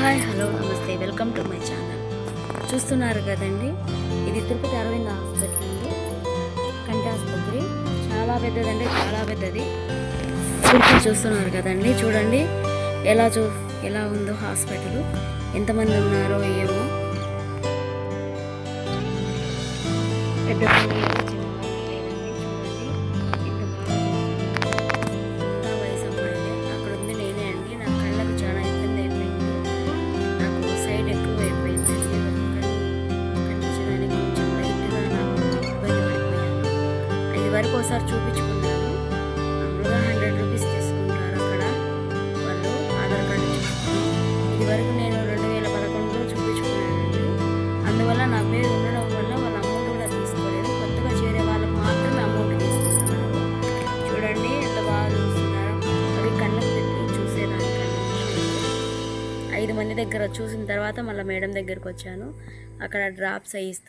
Hi hello నమస్తే. Welcome to my channel. చూస్తున్నారు కదండి ఇది తిరుపతి అరవింద్ హాస్పిటల్ అండి. కంటి ఆసుపత్రి. చాలా పెద్దదండి చాలా పెద్దది. తిరుపతి చూస్తున్నారు కదండి చూడండి. ఎలా చూ ఎలా ఉందో హాస్పిటల్. ఎంతమంది ఉన్నారో ఏమో. పెద్ద ఇది ఒకసారి చూపించుకున్నాను మామూలుగా హండ్రెడ్ రూపీస్ తీసుకుంటారు అక్కడ. వాళ్ళు ఆధార్ కార్డు ఇదివరకు నేను రెండు వేల పదకొండులో చూపించుకున్నానండి. అందువల్ల నా పేరు ఉండడం వల్ల వాళ్ళ అమౌంట్ కూడా తీసుకోలేదు. కొత్తగా చేరే వాళ్ళకి మాత్రమే అమౌంట్ తీసుకుంటున్నారు చూడండి ఎంత బాగా చూస్తున్నారు. అవి కళ్ళకు పెట్టి ఐదు మంది దగ్గర చూసిన తర్వాత మళ్ళీ మేడం దగ్గరికి వచ్చాను. అక్కడ డ్రాప్స్ అయ్యిస్తారు